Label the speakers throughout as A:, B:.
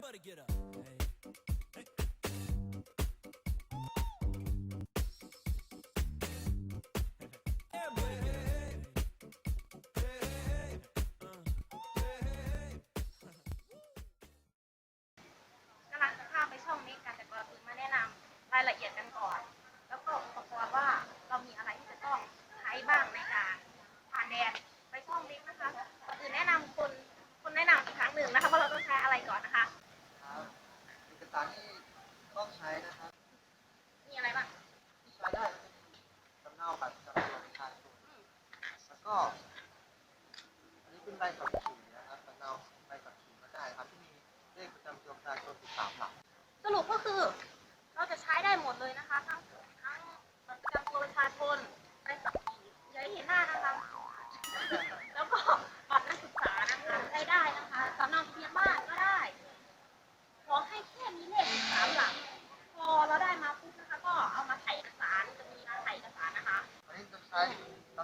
A: Everybody get up. Hey.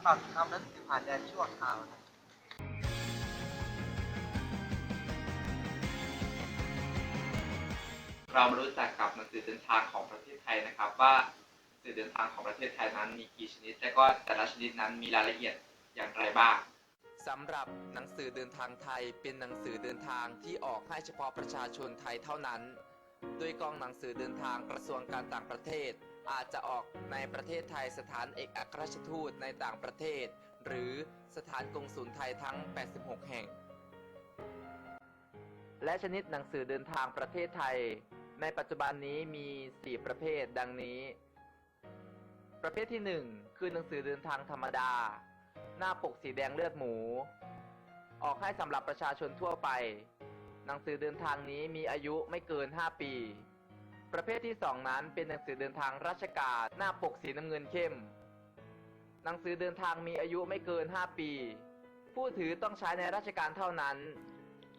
B: สำห
C: รับทำ
B: หนังสือผ่านแดนชั่วคราวนะ
D: เรามารู้จักกับหนังสือเดินทางของประเทศไทยนะครับ ว่าหนังสือเดินทางของประเทศไทยนั้นมีกี่ชนิด และก็แต่ละชนิดนั้นมีรายละเอียดอย่างไรบ้าง
E: สำหรับหนังสือเดินทางไทยเป็นหนังสือเดินทางที่ออกให้เฉพาะประชาชนไทยเท่านั้น โดยกองหนังสือเดินทางกระทรวงการต่างประเทศ อาจจะออกในประเทศไทยสถานเอกอัครราชทูตในต่างประเทศ หรือสถานกงสุลไทยทั้ง 86 แห่ง และชนิดหนังสือเดินทางประเทศไทย ในปัจจุบันนี้มี 4 ประเภทดังนี้ ประเภทที่ 1 คือหนังสือเดินทางธรรมดา หน้าปกสีแดงเลือดหมู ออกให้สำหรับประชาชนทั่วไป หนังสือเดินทางนี้มีอายุไม่เกิน 5 ปี ประเภทที่ 2 นั้นเป็นหนังสือเดินทางราชการ หน้าปกสีน้ำเงินเข้ม หนังสือเดินทางมีอายุไม่เกิน 5 ปี ผู้ถือต้องใช้ในราชการเท่านั้น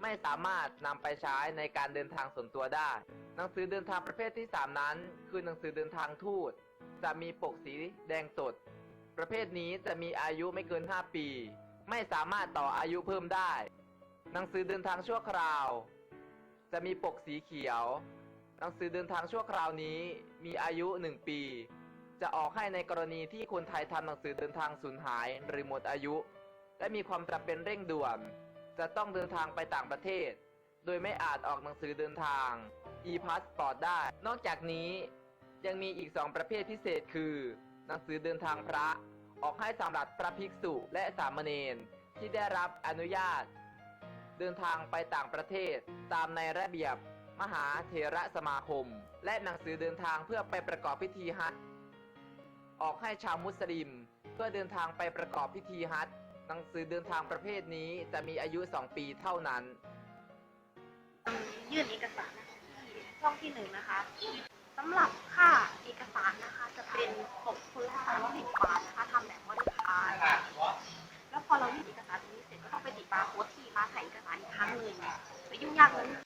E: ไม่สามารถนำไปใช้ในการเดินทางส่วนตัวได้ หนังสือเดินทางประเภทที่ 3 นั้น คือหนังสือเดินทางทูต จะมีปกสีแดงสด ประเภทนี้จะมีอายุไม่เกิน 5 ปี ไม่สามารถต่ออายุเพิ่มได้ หนังสือเดินทางชั่วคราว จะมีปกสีเขียว หนังสือเดินทางชั่วคราวนี้มีอายุ 1 ปี จะออกให้ในกรณีที่คนไทยทำหนังสือเดินทางสูญหายหรือหมดอายุ และมีความจำเป็นเร่งด่วน จะต้องเดินทางไปต่างประเทศ โดยไม่อาจออกหนังสือเดินทาง e-passport ได้ นอกจากนี้ยังมีอีก 2 ประเภทพิเศษคือ หนังสือเดินทางพระ ออกให้สำหรับพระภิกษุและสามเณรที่ได้รับอนุญาต เดินทางไปต่างประเทศตามในระเบียบ มหาเถระสมาคม และหนังสือเดินทางเพื่อไปประกอบพิธีฮัจออกให้ชาวมุสลิม เพื่อเดินทางไปประกอบพิธีฮัจหนังสือเดินทางประเภทนี้จะมีอายุ 2 ปีเท่านั้น
C: ยื่นเอกสารนะคะที่ช่องที่หนึ่งนะคะสำหรับค่าเอกสารนะคะ จะเป็นตกพื้นสามสิบบาทนะคะทำแบบมอดิฟายแล้วพอเรายื่นเอกสารตรงนี้เสร็จก็ต้องไปติดบาร์โค้ดที่ร้านถ่ายเอกสารอีกครั้งหนึ่งไปยุ่งยากเลย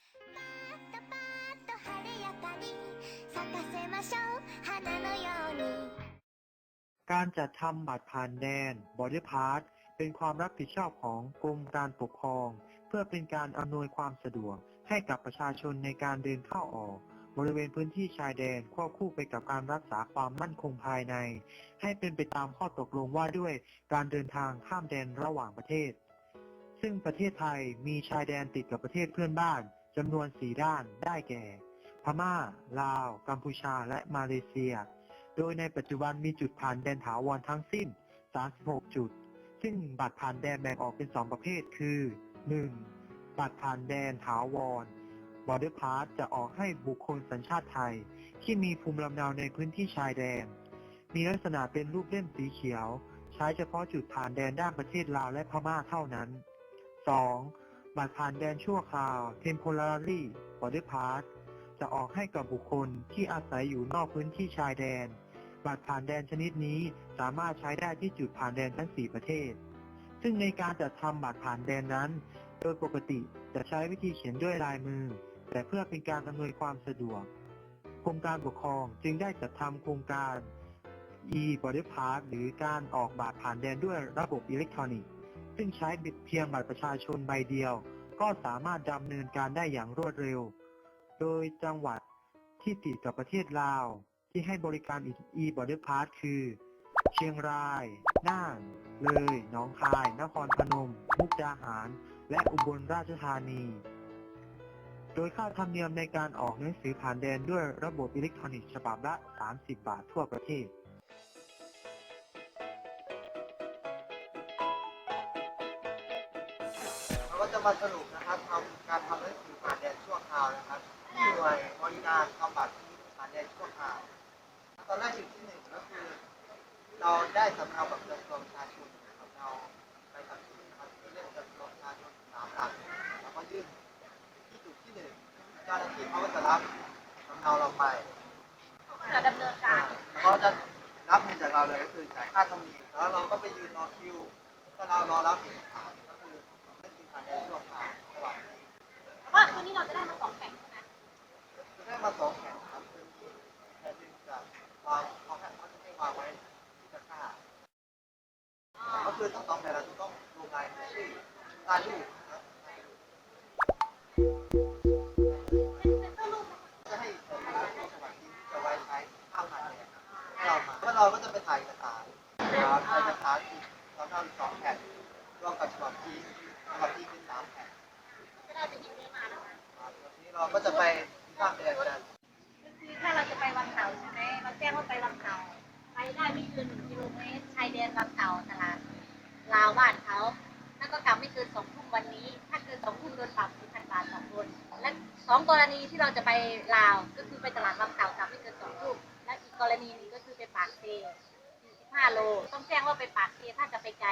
F: 花のように
G: การจัดทำบัตรผ่านแดน Border Pass เป็นความรับผิดชอบของกรมการปกครอง เพื่อเป็นการอำนวยความสะดวกให้กับประชาชนในการเดินเข้าออก บริเวณพื้นที่ชายแดนควบคู่ไปกับการรักษาความมั่นคงภายใน ให้เป็นไปตามข้อตกลงว่าด้วยการเดินทางข้ามแดนระหว่างประเทศ ซึ่งประเทศไทยมีชายแดนติดกับประเทศเพื่อนบ้านจำนวนสีด้านได้แก่ พม่า ลาว กัมพูชา และมาเลเซีย โดยในปัจจุบันมีจุดผ่านแดนถาวรทั้งสิ้น 36 จุด ซึ่งบัตรผ่านแดนแบ่งออกเป็น 2 ประเภท คือ 1. บัตรผ่านแดนถาวร Border Pass จะออกให้บุคคลสัญชาติไทย ที่มีภูมิลำเนาในพื้นที่ชายแดน มีลักษณะเป็นรูปเล่มสีเขียว ใช้เฉพาะจุดผ่านแดนด้านประเทศลาวและพม่าเท่านั้น 2. บัตรผ่านแดนชั่วคราว Temporary Border Pass จะออกให้กับบุคคลที่อาศัยอยู่นอกพื้นที่ชายแดน บัตรผ่านแดนชนิดนี้สามารถใช้ได้ที่จุดผ่านแดนทั้ง 4 ประเทศ ซึ่งในการจัดทำบัตรผ่านแดนนั้น โดยปกติจะใช้วิธีเขียนด้วยลายมือ แต่เพื่อเป็นการอำนวยความสะดวกกรมการปกครองจึงได้จัดทำโครงการ e-border pass หรือการออกบัตรผ่านแดนด้วยระบบอิเล็กทรอนิกส์ซึ่งใช้เพียงบัตรประชาชนใบเดียว ก็สามารถดำเนินการได้อย่างรวดเร็ว โดยจังหวัดที่ติดกับประเทศลาว ที่ให้บริการ e-border pass คือ เชียงราย น่าน เลย หนองคาย นครพนม มุกดาหาร และอุบลราชธานี โดยค่าธรรมเนียมในการออกหนังสือผ่านแดนด้วยระบบอิเล็กทรอนิกส์ฉบับละ 30 บาททั่วประเทศ
B: เราก็จะมาสรุปนะครับทำการทำหนังสือผ่านแดนชั่วคราวนะครับ หน่วยบริการทำบัตรผ่านแดนชั่วคราวตอนแรกจุดที่หนึ่งก็คือ เราได้สำเนาบัตรประจำตัวประชาชนสำเนาไปขับขี่นะครับคือเลขประจำตัวประชาชนสามหลักแล้วก็ยื่นที่จุดที่หนึ่งเจ้าหน้าที่เขาก็จะรับสำเนาเราไป
C: จะดำเนินการ
B: แล้วก็จะรับเงินจากเราเลยก็คือจ่ายค่าธรรมเนียมแล้วเราก็ไปยืนรอคิวก็เรารอรับเอกสารก็คือเรื่องผ่านแดนชั่วคราวระหว่างนี้
C: แต่ว่าคืนนี้เราจะได้มาสองแผ่น
B: กร
C: ณีที่เราจะไปลาวก็คือไปตลาดวังเก่ากลับไม่เกินสองทุ่มและอีกกรณีหนึงก็คือไปปากเซ45โล ต้องแจ้งว่าไปปากเซถ้าจะไปไกล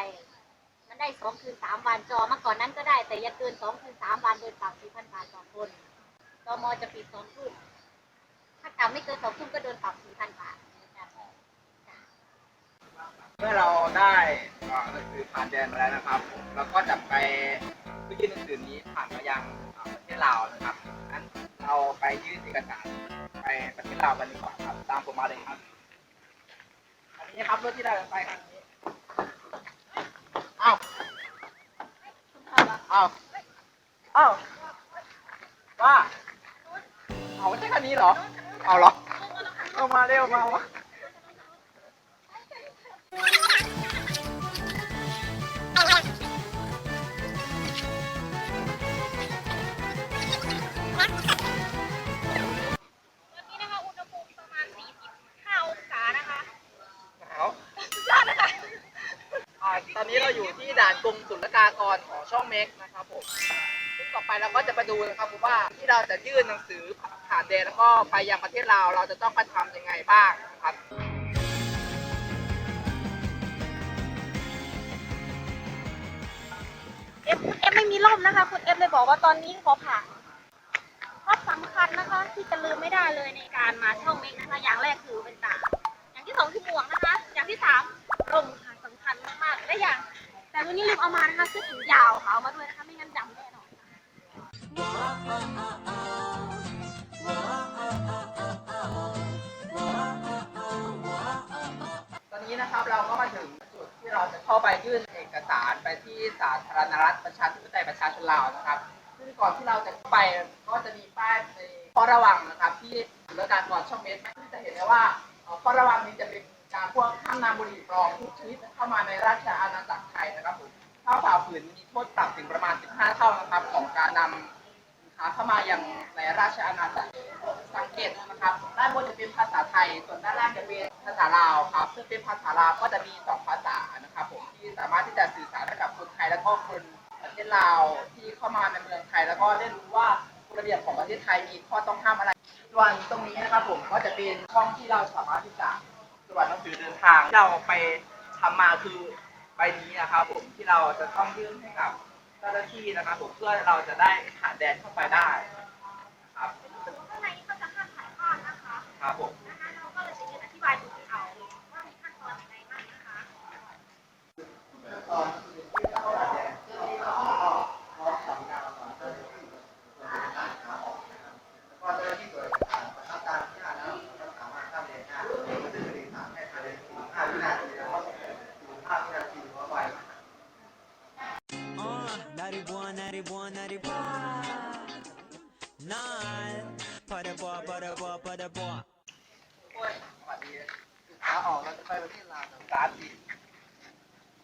C: มันได้สองคืนสามวันจอมาก่อนนั้นก็ได้ แต่อย่าเกินสองคืนสามวันโดยปรับสี่พันบาทต่อคนตมจะปิดสองทุ่มถ้ากลับไม่เกินสองทุ่มก็โดนปรับสี่พันบาทในกา
D: เมื่อเราได้เอ่อหนังสือผ่านแดนมาแล้วนะครับ เราก็จะไปเพื่อยื่นหนังสือนี้ผ่านมายังเอ่อประเทศลาวนะครับ เราไปยื่นเอกสารไปประเทศลาวกันดีกว่าครับ ตามผมมาเลยครับ อันนี้ครับรถที่เราจะไปคันนี้อ้าวอ้าวอ้าวว่าเอาไม่ใช่คันนี้เหรอ เอาเหรอเอามาเร็วมาวะ ตอนนี้เราอยู่ที่ด่านกรมศุลกากรของช่องเม็กนะครับผมซึ่งต่อไปเราก็จะมาดูนะครับว่าที่เราจะยื่นหนังสือผ่านแดนแล้วก็ไปยังประเทศลาวเราจะต้องไปทำยังไงบ้างนะครับ
C: เอฟเอฟไม่มีร่มนะคะ คุณเอฟเลยบอกว่าตอนนี้ขอผ่านข้อสำคัญนะคะ ที่จะลืมไม่ได้เลยในการมาช่องเมกนะคะอย่างแรกคือเป็นตาอย่างที่สองคือหมวกนะคะ อย่างที่สามร่มค่ะ สำคัญมากๆและอย่าง แต่วันนี้ลืมเอามานะคะเสื้อแขนยาวค่ะเอามาด้วยนะคะไม่งั้นดำแน่นอน
D: ตอนนี้นะครับเราก็มาถึงจุดที่เราจะเข้าไปยื่นเอกสารไปที่สาธารณรัฐประชาธิปไตยประชาชนลาวนะครับ ซึ่งก่อนที่เราจะเข้าไปก็จะมีป้ายในข้อระวังนะครับ ที่ศุลการกรช่องเมตรที่จะเห็นได้ว่าข้อระวังนี้จะเป็น การพวกห้ามนำบุหรี่ปลอมทุกชนิดเข้ามาในราชอาณาจักรไทยนะครับผมถ้าฝ่าฝืนมีโทษปรับถึงประมาณ 15 เท่านะครับ ของการนำสินค้าเข้ามาอย่างในราชอาณาจักรสังเกตนะครับด้านบนจะเป็นภาษาไทย ส่วนด้านล่างจะเป็นภาษาลาวครับ ซึ่งเป็นภาษาลาวก็จะมีสองภาษานะครับผมที่สามารถที่จะสื่อสารให้กับคนไทยแล้วก็คนประเทศลาวที่เข้ามาในเมืองไทย แล้วก็ได้รู้ว่าระเบียบของประเทศไทยมีข้อต้องห้ามอะไรส่วนตรงนี้นะครับผมก็จะเป็นช่องที่เราสามารถที่จะ วจหนังสือเดินทางที่เราไปทำมาคือใบนี้นะครับผมที่เราจะต้องยื่นให้กับเจ้าหน้าที่นะครับผมเพื่อเราจะได้ผ่านแดนเข้าไปได้
C: ขาออ
B: กเราจะไปประเทศลาวครับ
D: สาธิต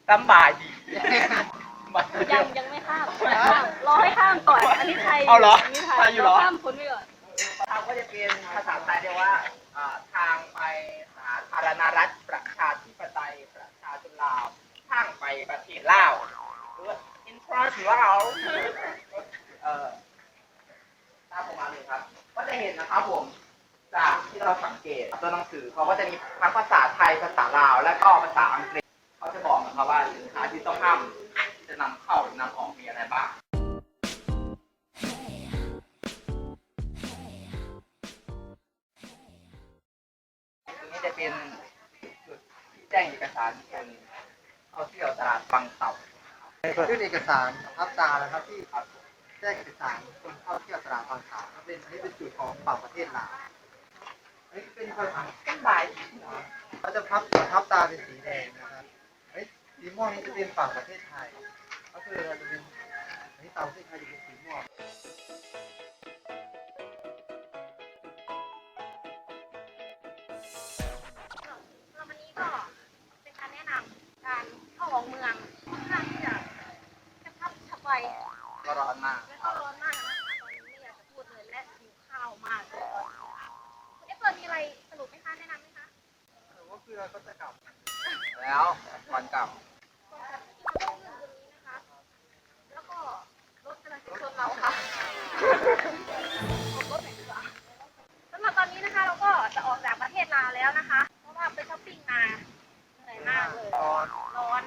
D: สบายดี
C: ยังยังไม่ข้ามข้ามรอให้ข้ามก่อน อันนี้ไทย
D: เอาเหรอ
C: อันนี้ไทย
D: อยู่เหรอ
C: เราข้ามพ้นไปก่อน
D: ทางก็จะเป็นภาษาไทยเรียกว่าทางไปสาธารณรัฐประชาธิปไตยประชาชนลาวทางไปประเทศลาวหรือว่า international เอ่อตามผมมาเลยครับ ก็จะเห็นนะครับผม จากที่เราสังเกตตัวหนังสือเขาก็จะมีทั้งภาษาไทยภาษาลาวและก็ภาษาอังกฤษเขาจะบอกนะครับว่าสินค้าที่ต้องห้ามจะนำเข้าหรือนำออกมีอะไรบ้างตรงนี้จะเป็นจุดที่แจ้งเอกสารคนเข้าเที่ยวตลาดบางเต่า
B: ยื่นเอกสารทับตานะครับที่แจ้งเอกสารคนเข้าเที่ยวตลาดบางเสาเป็นอันนี้เป็นจุดของฝั่งประเทศลาว เป็นภาษา
D: เป็นบ่าย
B: เขาจะพับทับตาเป็นสีแดงนะครับเฮ้ยสีม่วงนี่จะเป็นฝั่งประเทศไทย ก็คือเราจะเป็นอันนี้ตามประเทศไทยจะเป็นสีม่วง
C: สำหรับวันนี้ก็เป็นการแนะนำการเข้าออกเมืองค่อนข้างที่จะกระชับฉับไว
D: ก็ร้อนมาก
C: และก็ร้อนมาก ที่เรา
B: ก็จะกลับ
D: แล้วก่อนกลับ
C: ก่าเล่นเรื่องนี้นะคะแล้วก็รถกำลังจะชนเราค่ะรถหน่อยดีกว่าสำหรับตอนนี้นะคะเราก็จะออกจากประเทศลาวแล้วนะคะ เพราะว่าไปช้อปปิ้งมาเหนื่อยมากเลย ร้อนร้อน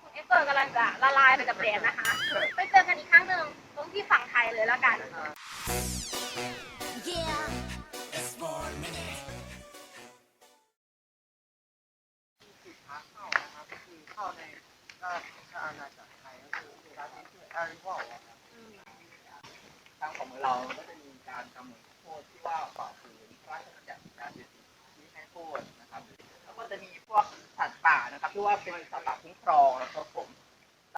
C: คุณเอฟเฟอร์กำลังจะละลายไปกับแดดนะคะ ไปเจอกันอีกครั้งหนึ่งตรงที่ฝั่งไทยเลยแล้วกัน
B: ในราชอาณาจักรไทยก็คือรัฐที่ชื่ออาริวอลครับ
D: ทางของเราก็จะมีการกำหนดโทษที่ว่าฝ่าฝืนราชบัญญัติการสิทธิที่ให้โทษนะครับแล้วก็จะมีพวกสัตว์ป่านะครับที่ว่าเป็นสัตว์ป่าคุ้มครองนะครับผม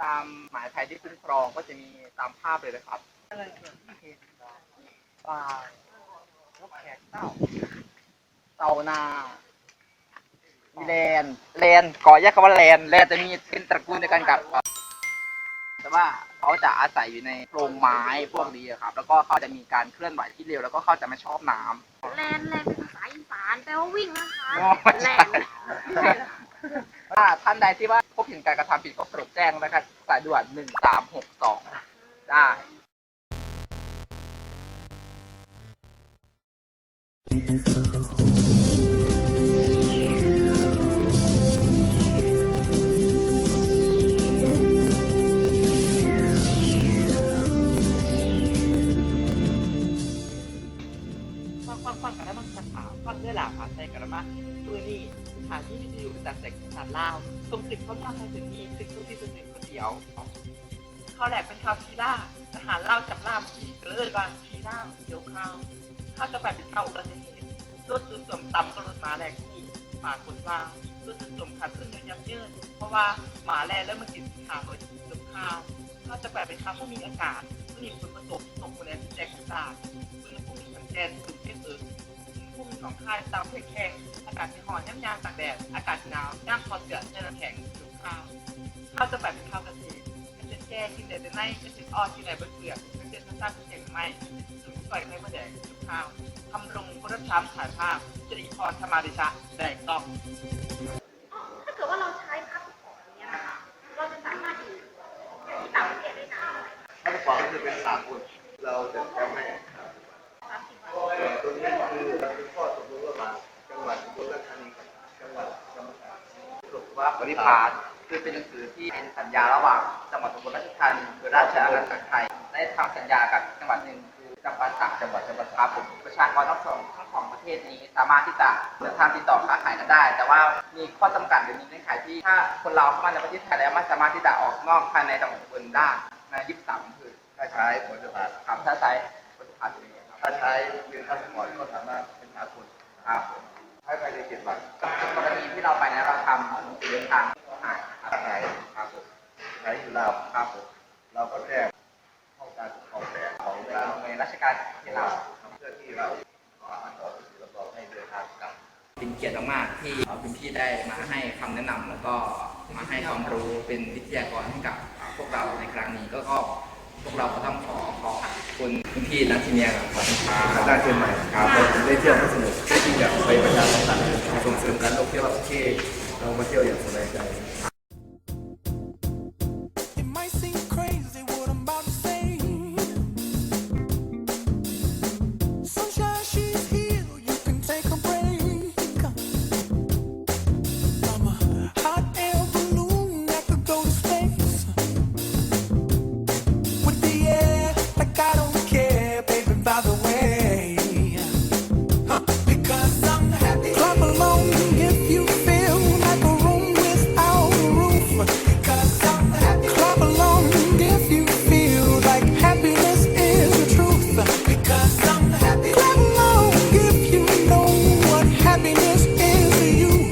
D: ตามหมายไทยที่คุ้มครองก็จะมีตามภาพเลยนะครับ
B: ก็เลยเกิดที่เห็นปลานกแขกเต้า
D: เต่านา มีแลนแลนขอแยกคำว่าแลนแลนจะมีเป็นตระกูลเดียวกันกับ แต่ว่าเขาจะอาศัยอยู่ในโพรงไม้พวกนี้อะครับ แล้วก็เขาจะมีการเคลื่อนไหวที่เร็วแล้วก็เขาจะไม่ชอบน้ำ
C: แลนแลนเป็นภาษาอีสานแปลว่าวิ่งนะคะ
D: อ๋อไม่
C: แล
D: ใช่
C: น
D: ถ้าท่านใดที่ว่าพบเห็นการกระทำผิดก็โปรดแจ้งนะครับสายด่วนหนึ่งสามหกสองได้ฟัง ที่หมาคนว่างรสสุดสมขัดขึ้นเงินยับยินเพราะว่าหมาแลแล้วมันติดขาโดยสุดข้าวข้าจะแบบเป็นข้าวผู้มีอากาศผู้มีผลผสมส่งผลแรงแตกต่างอุณหภูมิสังเกตสูงเช่นเอิร์ภูมิของค่ายตามเพลแข็งอากาศที่ห่อนย่ำยามตากแดดอากาศหนาวย่ำคอเสือในน้ำแข็งสูงข้าวข้าวจะแบบเป็นข้าวเกษตรเกษตรแก่กินแต่ในเกษตรอ้อกินแต่บนเปลือกเกษตรสร้างเกษตรไม้ สูงก่อยไม่มาแดงสูงข้าวทำรงพุทธธรรมถ่ายภาพจริพรธรรมาดิชะแดกต้อง
C: ถ้าเกิดว่าเราใช้พาสปอร์ตอย่างเงี้ยนะคะเราจะสามารถอยู่ที่ต่างประเทศได้นาน
H: ถ้าเป็นความก็คือเป็นสามคนเราจะแก้ไม่
C: สามสิบวัน
H: นตัวนี้คือเป็นข้อตกลงระหว่างจังหวัดอุบลราชธานีกับจังหวัดกำแพง
D: สรุปว่าบริพารคือเป็นหนังสือที่เป็นสัญญาระหว่างจังหวัดอุบลราชธานีคือราชอาณาจักรไทยได้ทำสัญญากับจังหวัดหนึ่ง คือจังหวัดตากจังหวัดจังหวัดครับผมประชากรทั้งสองทั้งสองประเทศนี้สามารถที่จะเดินทางติดต่อค้าขายกันได้ แต่ว่ามีข้อจำกัดหรือมีเงื่อนไขที่ถ้าคนเราเข้ามาในประเทศไทยแล้วไม่สามารถที่จะออกนอกภายในจังหวัดอุบลได้ใน23อำเภอ
H: ถ้าใช้ผลจะผ่าน
D: ครับถ้าใช้บริพารตัวนี้ครับ
H: ถ้าใช้เป็นพาสปอร์ตก็สามารถเป็นสากล
D: ครับผม
H: ใช้ภายในเจ็ดวัน
D: กรณีที่เราไปนะเราทำหนังสือเดินทางหายครับ
H: ถ้าใช้
D: ครับผม
H: ใช้อยู่แล้ว
D: ครับผม
H: เราก็แจ้ง
D: เรา
H: เพื่
D: ขอบอกใป็นเกียรติมากที่คุณพี่ได้มาให้คำแนะนำแล้วก็มาให้ความรู้เป็นวิทยากรให้กับพวกเราในครั้งนี้ก็ก็พวกเราก็ต้องขอขอบคุณคุณพี่นักที่เนียครับขอาจาร
H: ย์เชียงใหม่ครับได้เที่ยวสนุกได้ที่อยาไปประชาสัมพันธ์ส่งเสริมการท่องเที่ยวที่เรามาเที่ยวอย่างสบายใจ